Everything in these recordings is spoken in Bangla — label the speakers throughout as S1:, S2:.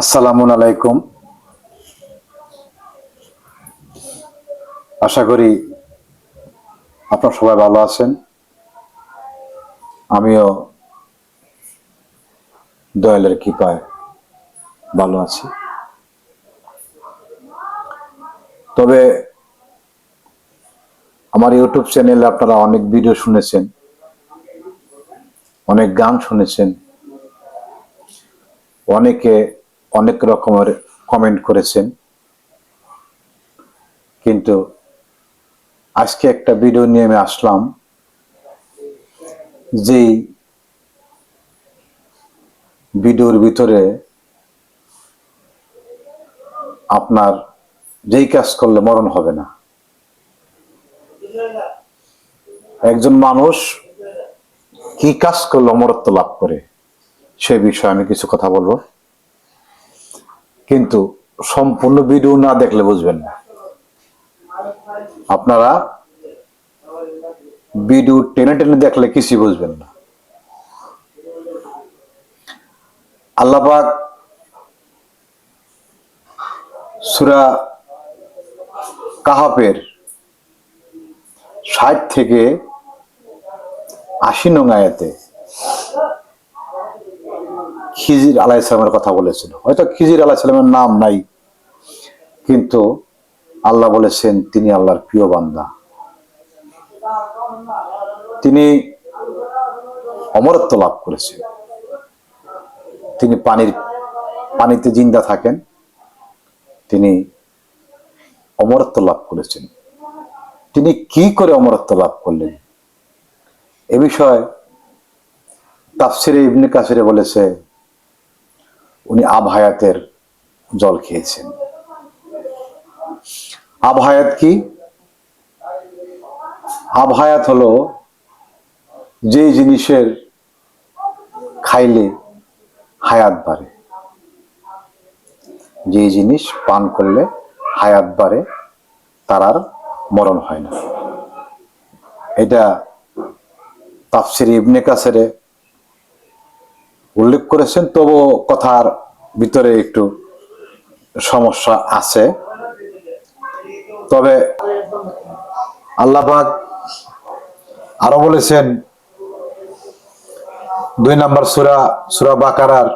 S1: আসসালামু আলাইকুম। আশা করি আপনার সবাই ভালো আছেন। আমিও দয়ালের কৃপায় ভালো আছি। তবে আমার ইউটিউব চ্যানেলে আপনারা অনেক ভিডিও শুনেছেন, অনেক গান শুনেছেন, অনেকে অনেক রকমের কমেন্ট করেছেন। কিন্তু আজকে একটা ভিডিও নিয়ে আমি আসলাম, যেই ভিডিওর ভিতরে আপনার যেই কাজ করলে মরণ হবে না। একজন মানুষ কি কাজ করলে অমরত্ব লাভ করে, সে বিষয়ে আমি কিছু কথা বলব। কিন্তু সম্পূর্ণ ভিডিও না দেখলে বুঝবেন না। আপনারা ভিডিও টেনে টেনে দেখলে কিছুই বুঝবেন না। আল্লাপাক সুরা কাহাপের ষাট থেকে আশি নং আয়াতে খিজির আলাইসালামের কথা বলেছিল। হয়তো খিজির আলাইসালামের নাম নাই, কিন্তু আল্লাহ বলেছেন, তিনি আল্লাহর প্রিয় বান্দা। তিনি অমরত্ব লাভ করেছেন। তিনি পানির, পানিতে জিন্দা থাকেন। তিনি অমরত্ব লাভ করেছেন। তিনি কি করে অমরত্ব লাভ করলেন? এ বিষয়ে তাফসিরে ইবনে কাসিরে বলেছে উনি আবহায়াতের জল খেয়েছেন। আবহায়াত কি? আবহায়াত হলো যে জিনিসের খাইলে হায়াত বাড়ে। যে জিনিস পান করলে হায়াত বাড়ে, তার আর মরণ হয় না। এটা তাফসির ইবনে কাসেরে উল্লেখ করেছেন, তবু কথার ভিতরে একটু সমস্যা আছে। তবে আল্লাপাক আরও বলেছেন, দুই নম্বর সুরা সুরা বাকারার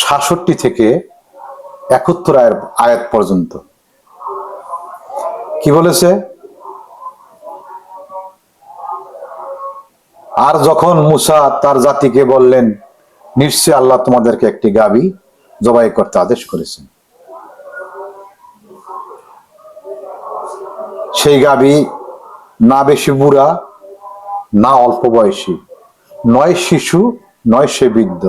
S1: সাতষট্টি থেকে একাত্তর আয়াত পর্যন্ত। কি বলেছে? আর যখন মুসা তার জাতিকে বললেন নিশ্চয় আল্লাহ তোমাদেরকে একটি গাবি জবাই করতে আদেশ করেছেন। সেই গাবি না বেশি বুড়া, না অল্প বয়সী। নয় শিশু, নয় সে বৃদ্ধ।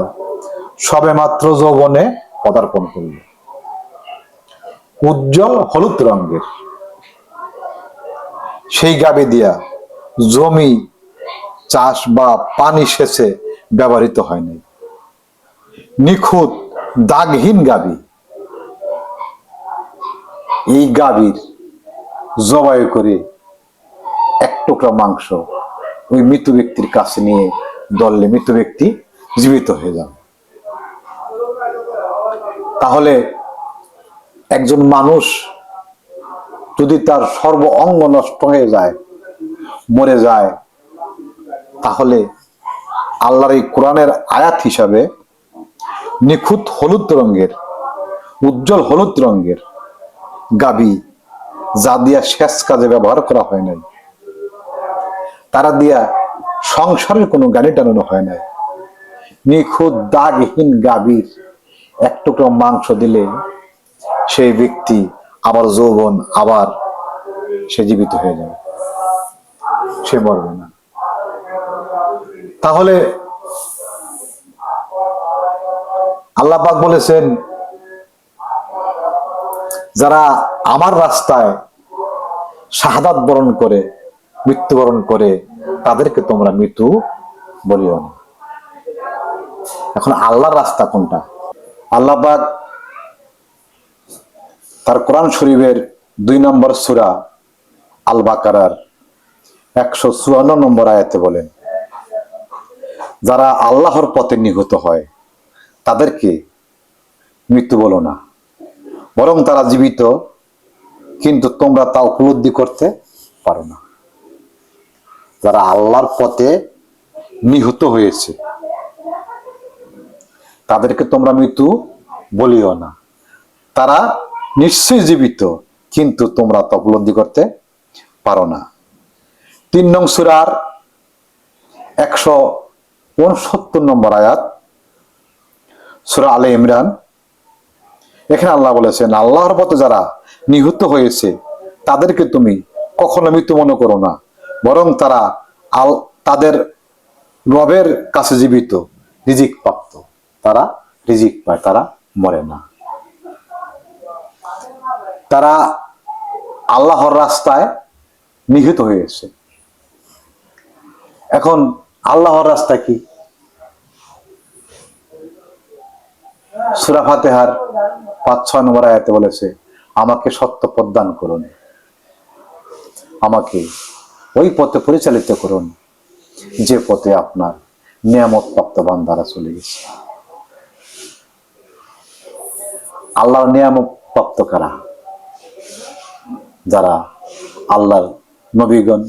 S1: সবে মাত্র যৌবনে পদার্পণ করল। উজ্জ্বল হলুদ রঙের। সেই গাবি দিয়া জমি চাষ বা পানি সেচে ব্যবহৃত হয়নি নিখুঁত দাগহীন গাবি। এই গাবির জবাই করে এক টুকরা মাংস ওই মৃত ব্যক্তির কাছে নিয়ে দললে মৃত ব্যক্তি জীবিত হয়ে যান। তাহলে একজন মানুষ যদি তার সর্ব অঙ্গ নষ্ট হয়ে যায়, মরে যায় তাহলে আল্লাহর এই কোরআনের আয়াত হিসাবে নিখুঁত হলুদ রঙের, উজ্জ্বল হলুদ রঙের গাবি যা দিয়া শেষ কাজে ব্যবহার করা হয় নাই। তারা দিয়া সংসারের কোনো গাড়ি টানানো হয় নাই। নিখুঁত দাগহীন গাভীর এক টুকরো মাংস দিলে সেই ব্যক্তি আবার যৌবন আবার সে জীবিত হয়ে যাবে। সে মরবে না। তাহলে আল্লাহ পাক বলেছেন, যারা আমার রাস্তায় শাহাদাত বরণ করে, মৃত্যুবরণ করে, তাদেরকে তোমরা মৃত্যু বলিও না। এখন আল্লাহর রাস্তা কোনটা? আল্লাহ পাক তার কোরআন শরীফের দুই নম্বর সুরা আল বাকারার একশো চুয়ান্ন নম্বর আয়াতে বলেন যারা আল্লাহর পথে নিহত হয়, তাদেরকে মৃত্যু বলো না। বরং তারা জীবিত, কিন্তু তোমরা তা উপলব্ধি করতে পারো না। যারা আল্লাহর পথে নিহত হয়েছে, তাদেরকে তোমরা মৃত্যু বলিও না। তারা নিশ্চয়ই জীবিত, কিন্তু তোমরা তা উপলব্ধি করতে পারো না। তিন নং সুরার একশো উনসত্তর নম্বর আয়াত, সুরা আলে ইমরান। এখানে আল্লাহ বলেছেন, আল্লাহর পথে যারা নিহত হয়েছে, তাদেরকে তুমি কখনো মৃত্যু মনে করো না। বরং তারা আল, তাদের রবের কাছে জীবিত, রিজিক প্রাপ্ত। তারা রিজিক পায়, তারা মরে না। তারা আল্লাহর রাস্তায় নিহিত হয়েছে। এখন আল্লাহর রাস্তা কি? সুরা ফাতেহার পাঁচ, ছয় নম্বর আয়াতে বলেছে, আমাকে সত্য পথ দান করুন। আমাকে ওই পথে পরিচালিত করুন, যে পথে আপনার নিয়ামত প্রাপ্ত বান্দারা চলে গেছে। আল্লাহর নিয়ামত প্রাপ্ত কারা? যারা আল্লাহর নবীগণ,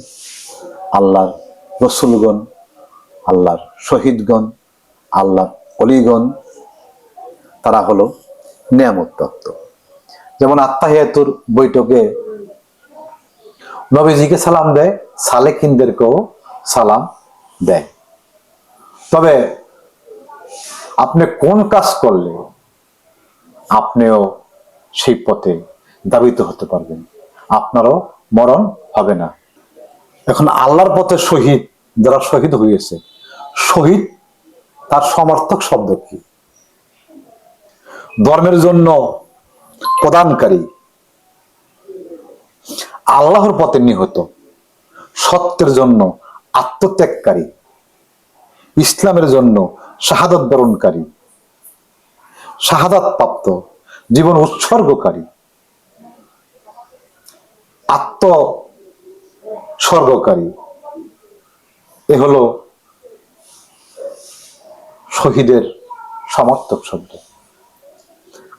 S1: আল্লাহর রসুলগণ আল্লাহর শহীদগণ, আল্লাহর অলিগণ, তারা হলো নিয়ামত প্রাপ্ত। যেমন আত্মাহিয়াতুর বৈঠকে নবীজিকে সালাম দেয়, সালেকিনদেরকেও সালাম দেয়। তবে আপনি কোন কাজ করলে আপনিও সেই পথে দাবিত হতে পারবেন? আপনারও মরণ হবে না। এখন আল্লাহর পথে শহীদ, যারা শহীদ হয়েছে শহীদ, তার সমর্থক শব্দ কি? ধর্মের জন্য প্রদানকারী, আল্লাহর পথে নিহত, সত্যের জন্য আত্মত্যাগকারী, ইসলামের জন্য শাহাদত বরণকারী, শাহাদাত প্রাপ্ত, জীবন উৎসর্গকারী আত্ম স্বর্গকারী এ হলো শহীদের সমর্থক শব্দ।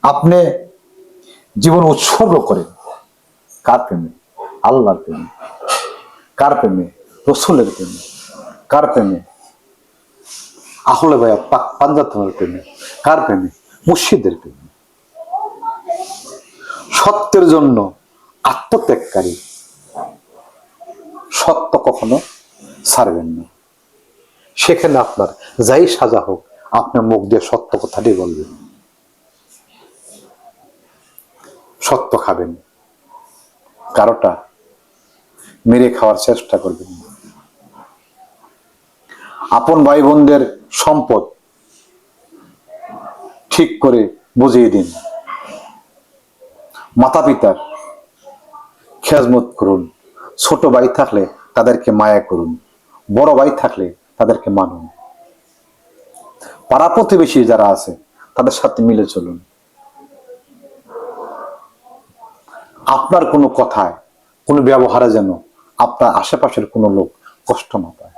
S1: আপনি জীবন উৎসর্গ করেন। কার প্রেমে? আল্লাহর প্রেমে। কার প্রেমে? রসুলের প্রেমে। কার প্রেমে? আহলে ভাইয়া পাঞ্জাতমের প্রেমে। কার প্রেমে? মুর্শিদের প্রেমে। সত্যের জন্য আত্মত্যাগকারী সত্য কখনো ছাড়বেন না। সেখানে আপনার যাই সাজা হোক, আপনার মুখ দিয়ে সত্য কথাটি বলবেন। সত্য খাবেন। কারোটা মেরে খাওয়ার চেষ্টা করবেন আপন ভাই বোনদের সম্পদ ঠিক করে বুঝিয়ে দিন। মাতা পিতার খেয়াজমত করুন। ছোট ভাই থাকলে তাদেরকে মায়া করুন। বড় ভাই থাকলে তাদেরকে মানুন। পাড়া প্রতিবেশী যারা আছে, তাদের সাথে মিলে চলুন। আপনার কোনো কথায়, কোনো ব্যবহারে যেন আপনার আশেপাশের কোনো লোক কষ্ট না পায়।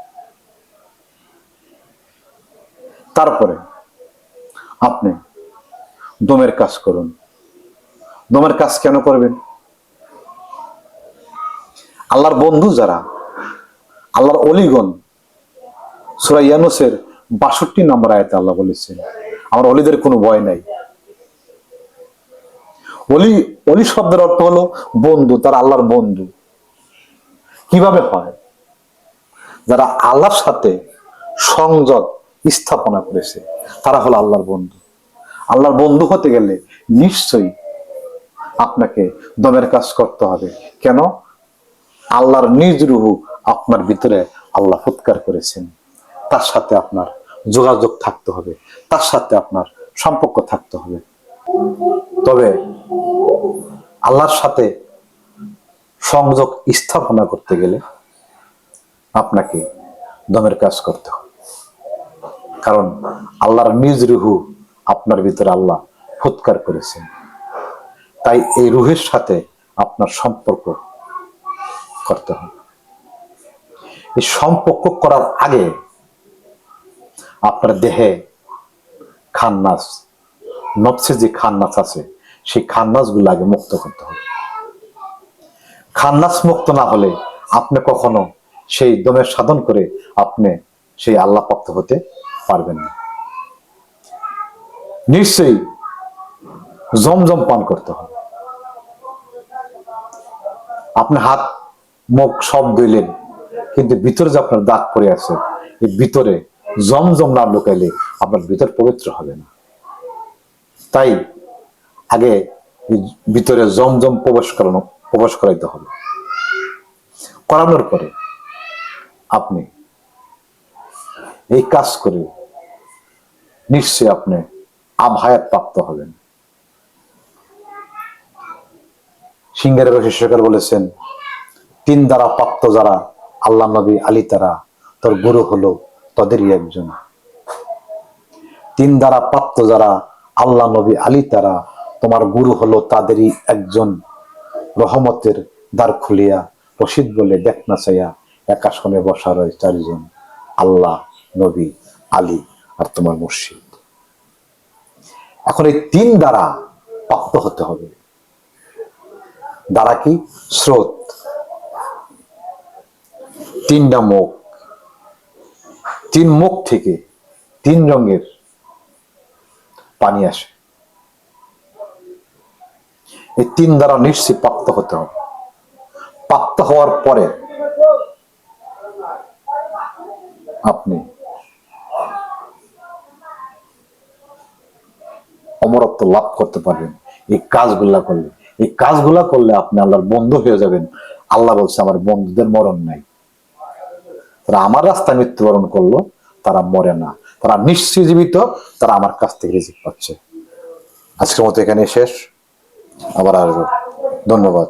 S1: তারপরে আপনি দমের কাজ করুন। দমের কাজ কেন করবেন? আল্লাহর বন্ধু যারা, আল্লাহর অলিগণ সুরা ইয়ানুসের বাষট্টি নম্বর আয়তে আল্লাহ বলেছেন, আমার অলিদের কোনো ভয় নাই। অলি অলি শব্দের অর্থ হলো বন্ধু, তার আল্লাহর বন্ধু। কীভাবে হয়? যারা আল্লাহর সাথে সংযোগ স্থাপনা করেছে, তারা হলো আল্লাহর বন্ধু। আল্লাহর বন্ধু হতে গেলে নিশ্চয়ই আপনাকে দমের কাজ করতে হবে। কেন? আল্লাহর নিজ রুহু আপনার ভিতরে আল্লাহ ফুৎকার করেছেন। তার সাথে আপনার যোগাযোগ থাকতে হবে, তার সাথে আপনার সম্পর্ক থাকতে হবে। তবে আল্লাহর সাথে সংযোগ স্থাপনা করতে গেলে আপনাকে দমের কাজ করতে হবে। কারণ আল্লাহর নিজ রুহু আপনার ভিতরে আল্লাহ ফুৎকার করেছেন। তাই এই রুহের সাথে আপনার সম্পর্ক করতে হবে। এই সম্পর্ক করার আগে আপনার দেহে খান্নাস, নফসে যে খান্নাস আছে, সেই খান্নাসগুলো আগে মুক্ত করতে হবে। খান্নাস মুক্ত না হলে আপনি কখনো সেই দমের সাধন করে আপনি সেই আল্লাহ প্রাপ্ত হতে পারবেন না। নিশ্চয়ই জমজম পান করতে হবে। আপনি হাত, মুখ সব ধুইলেন, কিন্তু ভিতরে যে আপনার দাগ পড়ে আছে, এই ভিতরে জমজম না লুকাইলে আপনার ভিতর পবিত্র হবে না। তাই আগে ভিতরে জমজম প্রবেশ করানো, প্রবেশ করাইতে হবে। করানোর পরে আপনি এই কাজ করে নিশ্চয়ই আপনি আভায়াত প্রাপ্ত হবেন। সিঙ্গারের শিষ্যকার বলেছেন, তিন দ্বারা প্রাপ্ত যারা আল্লাহ নবী আলী তারা, তোর গুরু হলো তাদেরই একজন। তিন দ্বারা প্রাপ্ত যারা আল্লাহ নবী আলী, তারা তোমার গুরু হলো তাদেরই একজন রহমতের দ্বার খুলিয়া, রশিদ বলে দেখ না চাইয়া একাশনে বসা রয় চারিজন আল্লাহ নবী আলী আর তোমার মুর্শিদ। এখন এই তিন দ্বারা প্রাপ্ত হতে হবে। দ্বারা কি? স্রোত। তিনটা মুখ। তিন মুখ থেকে তিন রঙের পানি আসে। এই তিন দ্বারা নিশ্চিত প্রাপ্ত হতে হবে। প্রাপ্ত হওয়ার পরে আপনি অমরত্ব লাভ করতে পারবেন। এই কাজগুলা করলে, এই কাজগুলা করলে আপনি আল্লাহর বন্ধু হয়ে যাবেন। আল্লাহ বলছে, আমার বন্ধুদের মরণ নাই। তারা আমার রাস্তায় মৃত্যুবরণ করল, তারা মরে না। তারা নিশ্চয় জীবিত, তারা আমার কাছ থেকে রিজিক পাচ্ছে। আজকের মতো এখানে শেষ। আবার আসব। ধন্যবাদ।